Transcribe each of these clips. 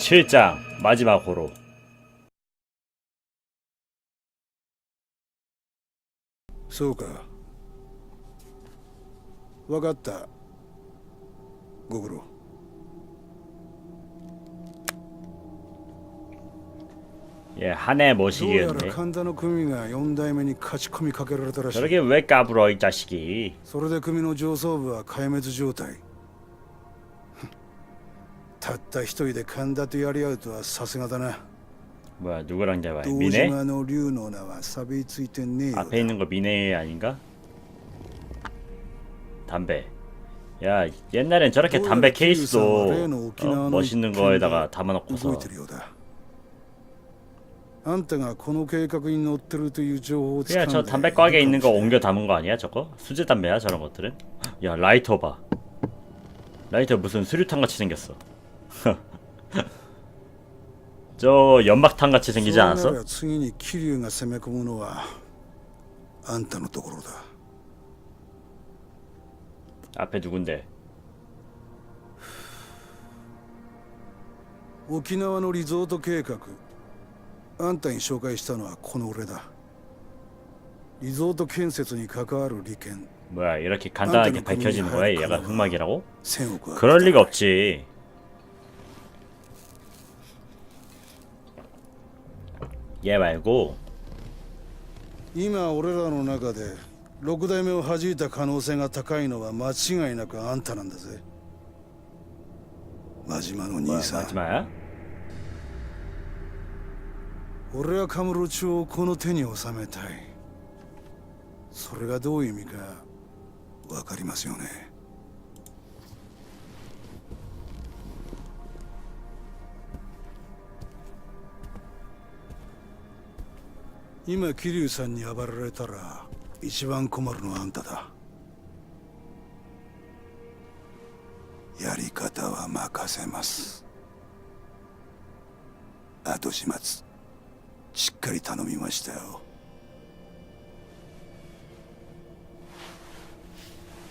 7장 마지막 호로 そうか分かったご苦労 예, 한 해 どうやら 모시기였네 神田の組が4代目に勝ち込みかけられたらしい 저렇게 왜 까불어 이 자식이 それで組の上層部は壊滅状態 たった一人で神田とやり合うとはさすがだな 뭐야 누구랑 잡아요 堂 미네? 島の竜の名は錆びついてねえようだ 앞에 있는 거 미네 아닌가? 담배 야 옛날엔 저렇게 담배 케이스도 어, 멋있는 거에다가 動 담아놓고서 いてるようだあんたがこの計画に乗ってるという情報をつか 그냥 んで 저 담배 꽉에 있는 거 옮겨 담은 거 아니야 저거? 수제 담배야 저런 것들은? 야 라이터 봐 라이터 무슨 수류탄 같이 생겼어 저 연막탄 같이 생기지 そうな 않았어? ら次に桐生が攻め込むのはあんたのところだ 앞에 누군데? 沖縄のリゾート計画あんたに紹介したのはこの俺だリゾート建設に関わる利権 뭐야 이렇게 간단하게 밝혀지는 거야 얘가 흑막이라고? 1000億は 그럴 리가 없지 얘 말고 今俺らの中で6代目を弾いた可能性が高いのは間違いなくあんたなんだぜ真島の 뭐야 兄さん 마지막야? 俺はカムロ町をこの手に収めたいそれがどういう意味かわかりますよね 今桐生さんに暴られたら一番困るのはあんただやり方は任せます後始末しっかり頼みましたよ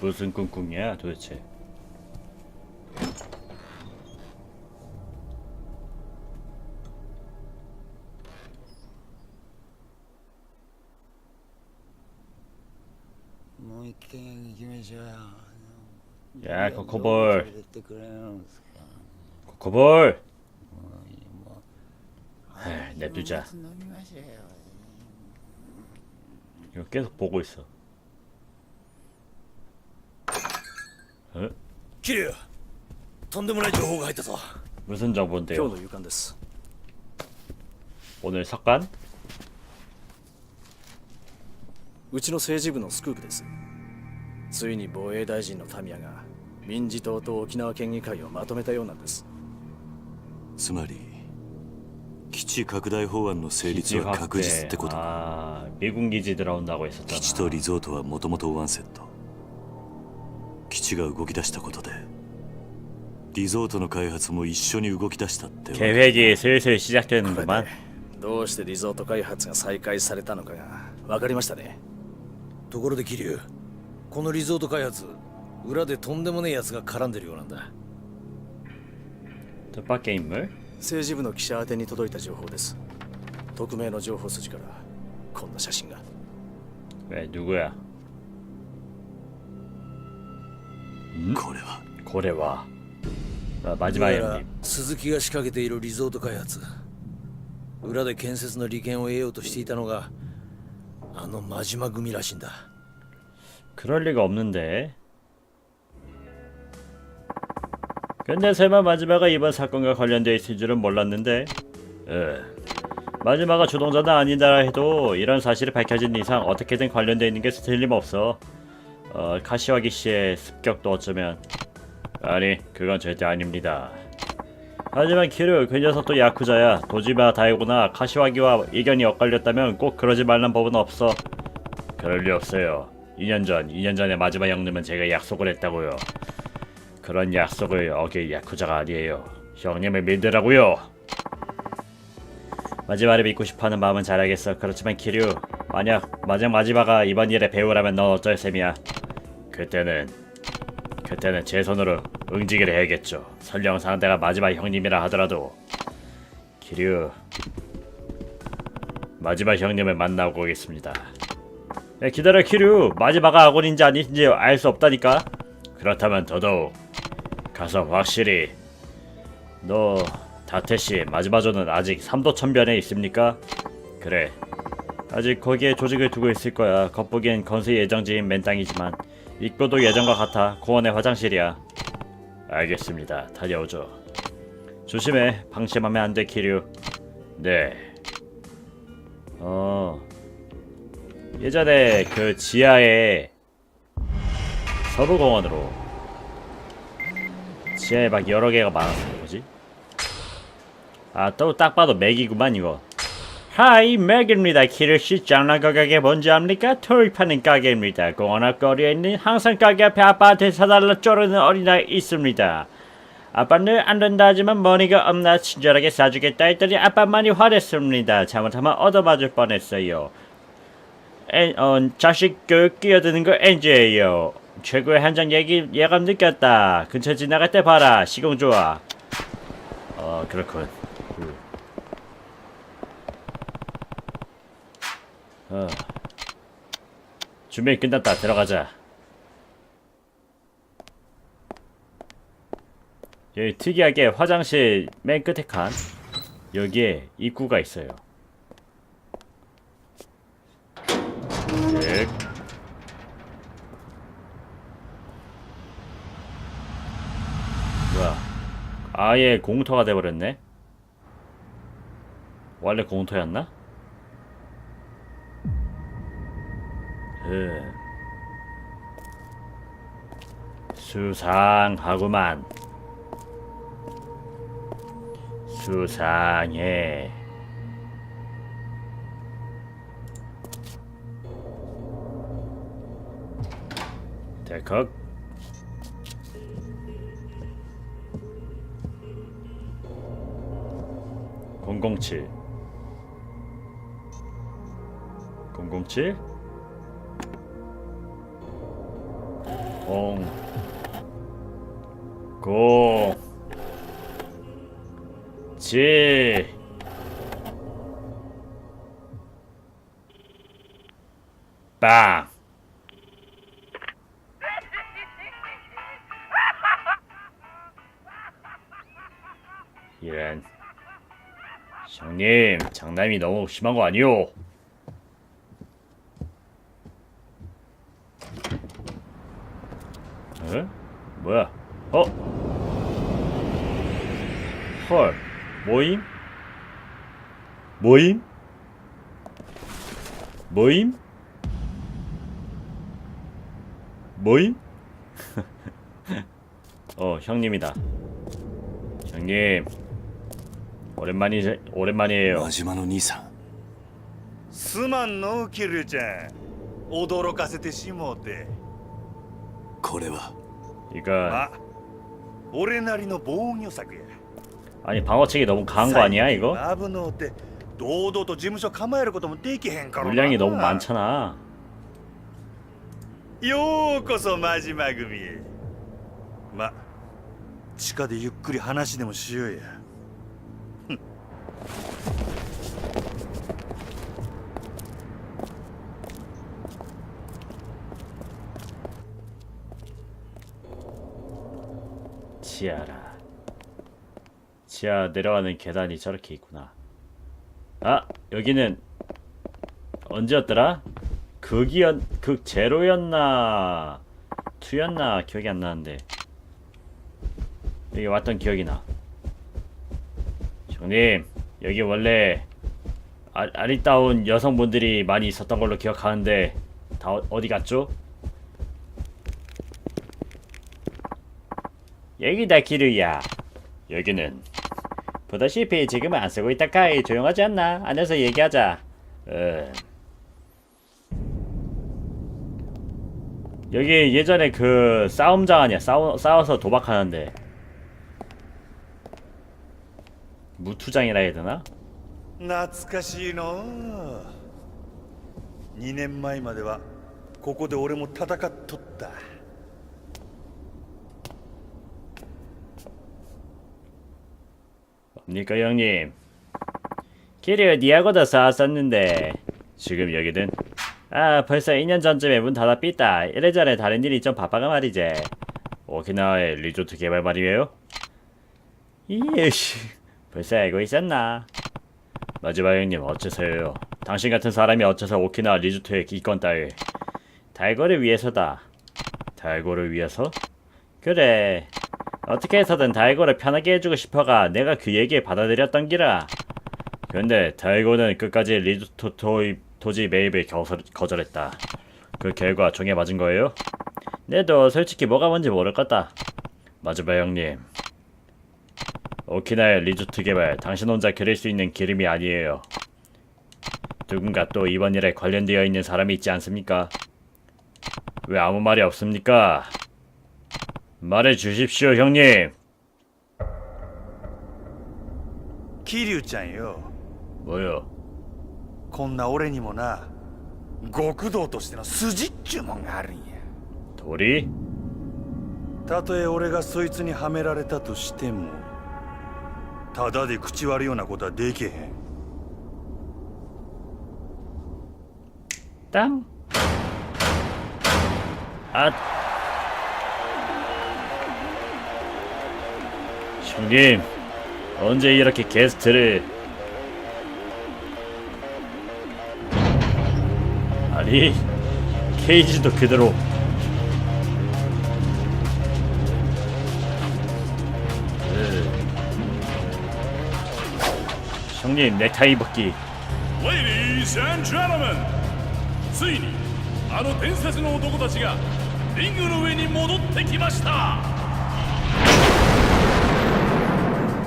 무슨 꿍꿍이야 도대체 야 どう 코코볼 連れてくれるんですか 코코볼 も 에이, 냅두자 飲みましょうよ。 이거 계속 보고 있어 어? 桐生とんでもない情報が入ったぞ 무슨 今 정보인데요? 日の夕刊です 오늘 석관? うちの政治部のスクープです ついに防衛大臣のタミヤが民事党と沖縄県議会をまとめたようなんですつまり基地拡大法案の成立は確実ってことだ 아 미군 기지 들어온다고 基地と 했었잖아 リゾートはもともとワンセット基地が動き出したことでリゾートの開発も一緒に動き出したってわけ 계획이 슬슬 これ 시작되는구만 でどうしてリゾート開発が再開されたのかが分かりましたねところで桐生 このリゾート開発裏でとんでもねえやつが絡んでるようなんだ。The イム政治部の記者宛てに届いた情報です。匿名の情報筋からこんな写真が。え、どこや？これは？これは？バジバイア鈴木が仕掛けているリゾート開発。裏で建設の利権を得ようとしていたのがあの真島組らしいんだ。 그럴 리가 없는데. 근데 설마 마지막가 이번 사건과 관련되어 있을 줄은 몰랐는데. 에 마지막가 주동자는 아니다 해도 이런 사실이 밝혀진 이상 어떻게든 관련되어 있는 게 틀림없어. 어, 카시와기 씨의 습격도 어쩌면. 아니 그건 절대 아닙니다. 하지만 키르 그 녀석도 야쿠자야. 도지마 다이고나 카시와기와 의견이 엇갈렸다면 꼭 그러지 말란 법은 없어. 그럴 리 없어요 2년 전 2년 전에 마지막 형님은 제가 약속을 했다고요. 그런 약속을 어길 야쿠자가 아니에요. 형님을 믿으라고요. 마지막을 믿고 싶어하는 마음은 잘 알겠어. 그렇지만 키류 만약 만약 마지막가 이번 일의 배우라면 넌 어쩔 셈이야. 그때는 그때는 제 손으로 응징을 해야겠죠. 설령 상대가 마지막 형님이라 하더라도. 기류 마지막 형님을 만나고 오겠습니다. 야, 기다려 키류 마지막 아군인지 아닌지 알 수 없다니까. 그렇다면 더더욱 가서 확실히 너 다테씨 마지막조는 아직 삼도 천변에 있습니까? 그래 아직 거기에 조직을 두고 있을 거야. 겉보기엔 건설 예정지인 맨땅이지만 입구도 예전과 같아. 공원의 화장실이야. 알겠습니다. 다녀오죠. 조심해. 방심하면 안 돼, 키류. 네. 어. 예전에 그 지하에 서부공원으로 지하에 막 여러 개가 많았어. 뭐지? 아, 또 딱 봐도 맥이구만 이거. 하이 맥입니다. 키르씨 장난감 가게 뭔지 압니까? 토익하는 가게입니다. 공원 앞거리에 있는 항상 가게 앞에 아빠한테 사달라 쪼르는 어린아이 있습니다. 아빠는 안 된다 하지만 머니가 없나 친절하게 사주겠다 했더니 아빠 많이 화냈습니다. 잘못하면 얻어맞을 뻔했어요. 엔, 어, 자식 교육 끼어드는 거 엔지예요. 최고의 현장 얘기 예감 느꼈다. 근처 지나갈 때 봐라. 시공 좋아. 어 그렇군. 그. 어. 준비 끝났다. 들어가자. 여기 특이하게 화장실 맨 끝에 칸 여기에 입구가 있어요. 네. 뭐야? 아예 공터가 돼버렸네. 원래 공터였나? 음. 수상하구만. 수상해. 데컥. 공공칠. 공공칠. 공. 공. 칠. 빵. 형님, 장난이 너무 심한 거 아니오? 에? 뭐야? 어? 헐, 모임? 모임? 모임? 모임? 어, 형님이다. 형님, 오랜만이 오랜만이에요. 真島の兄さんすまんのキルちゃん驚かせてしもうてこれは 이거 あ俺なりの防御策や 아니 방어책이 너무 강한 거 아니야 이거? 危のうて堂々と事務所構えることもできへんからな 물량이 너무 많잖아. ようこそ真島組へま地下でゆっくり話でもしようや 지하라. 지하 내려가는 계단이 저렇게 있구나. 아 여기는 언제였더라? 극이었 극 제로였나 투였나 기억이 안 나는데 여기 왔던 기억이 나. 형님 여기 원래 아, 아리따운 여성분들이 많이 있었던 걸로 기억하는데 다 어, 어디 갔죠? 여기다 기르야. 여기는 보다시피 지금은 안 쓰고 있다 카이 조용하지 않나? 안에서 얘기하자. 어. 여기 예전에 그 싸움장 아니야? 싸워 싸워서 도박하는데 무투장이라 해야 되나? 懐かしいの2年前まではここで俺も戦っとった 니까 형님? 길을 니하고도 싸웠었는데 지금 여기는 아 벌써 2년 전쯤에 문 닫아 삐다. 이래저래 다른 일이 좀 바빠가 말이지. 오키나와의 리조트 개발 말이에요? 이씨. 벌써 알고 있었나? 마지막 형님 어째서요? 당신 같은 사람이 어째서 오키나와 리조트의 기권 따위 달고를 위해서다. 달고를 위해서? 그래 어떻게 해서든 달고를 편하게 해주고 싶어가 내가 그 얘기에 받아들였던 기라 근데 달고는 끝까지 리조트 도입, 토지 거절, 거절했다 그 결과 종에 맞은 거예요? 내도 솔직히 뭐가 뭔지 모를 거다 마주바 형님 오키나의 리조트 개발 당신 혼자 그릴 수 있는 기름이 아니에요 누군가 또 이번 일에 관련되어 있는 사람이 있지 않습니까? 왜 아무 말이 없습니까? 말해 주십시오, 형님. 桐生ちゃんよ 뭐요? こんな俺にもな極道としての筋っちゅうもんがあるんや 돌이? たとえ俺がそいつにはめられたとしてもただで口割るようなことはできへん 땅? 아. 형님, 언제 이렇게 게스트를 아니 케이지도 그대로 으. 형님 넥타이 벗기 Ladies and gentlemen ついにあの伝説の男たちがリングの上に戻ってきました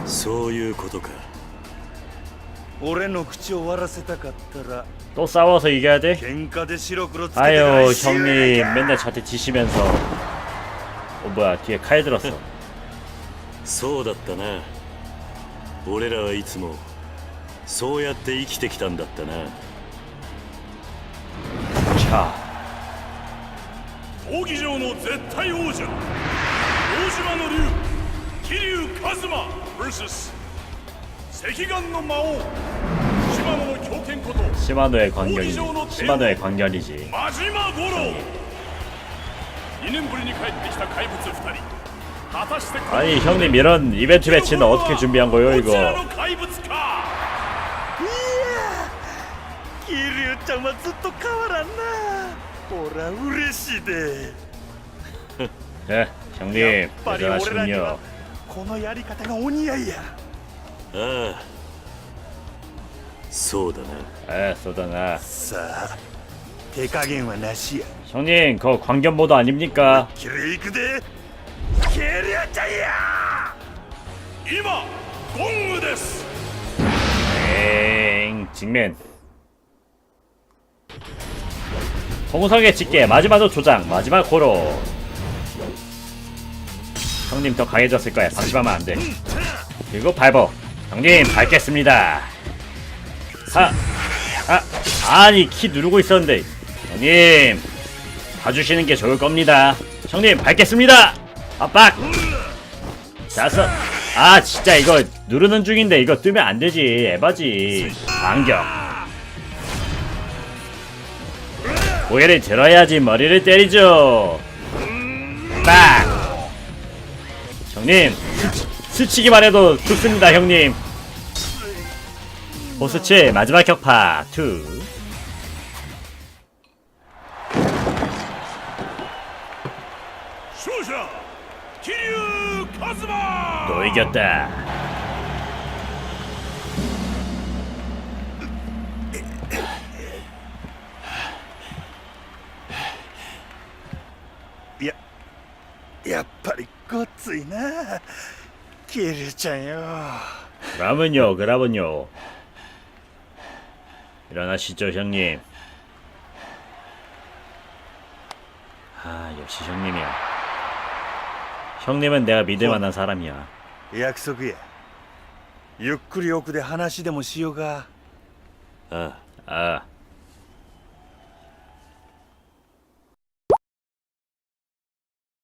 そういうことか俺の口を割らせたかったら 또 싸워서 이겨야 돼? 喧嘩で白黒つけて 아유 からしよう 형님 やないか 맨날 저한테 지시면서 어 뭐야 뒤에 칼 들었어 そうだったな俺らはいつもそうやって生きてきたんだったな 자 闘技場の絶対王者堂島の竜桐生一馬 vs 赤眼の魔王島野の狂犬こと 시마노의 관결이 시마노의 관결이지 真島五郎2年ぶりに帰ってきた怪物2人果たしてこの 아니 형님 이런 이벤트 매치는 어떻게 준비한 거예요 どちら 이거 の怪物か桐生ちゃんはずっと変わらんな俺は嬉しいで 네 やっ 형님 ぱり俺らには 대단하시군요 このやり方がお似合いやああそうだな 에 쏘다나 さあ手加減はなしや 형님 그거 광견 모드 아닙니까 キレイクで桐生ちゃんや今ゴングです 엥 직맨 홍석의 집게 마지막으로 조장 마지막 고로 형님 더 강해졌을 거야. 방심하면 안 돼. 그리고 밟어. 형님 밟겠습니다. 하, 아, 아니 키 누르고 있었는데. 형님 봐주시는 게 좋을 겁니다. 형님 밟겠습니다. 압박! 자서. 아 진짜 이거 누르는 중인데 이거 뜨면 안 되지. 에바지. 반격 고개를 들어야지 머리를 때리죠. 빵 형님 스치, 스치기만 해도 죽습니다 형님 보스치 마지막 격파 2 勝者桐生一馬 또 이겼다いややっぱり ごっついな桐生ちゃんよ 그러면요 그러면요 일어나시죠 형님 아 역시 형님이야 형님은 내가 믿을 만한 사람이야 約束やゆっくり奥で話でもしようかああ 아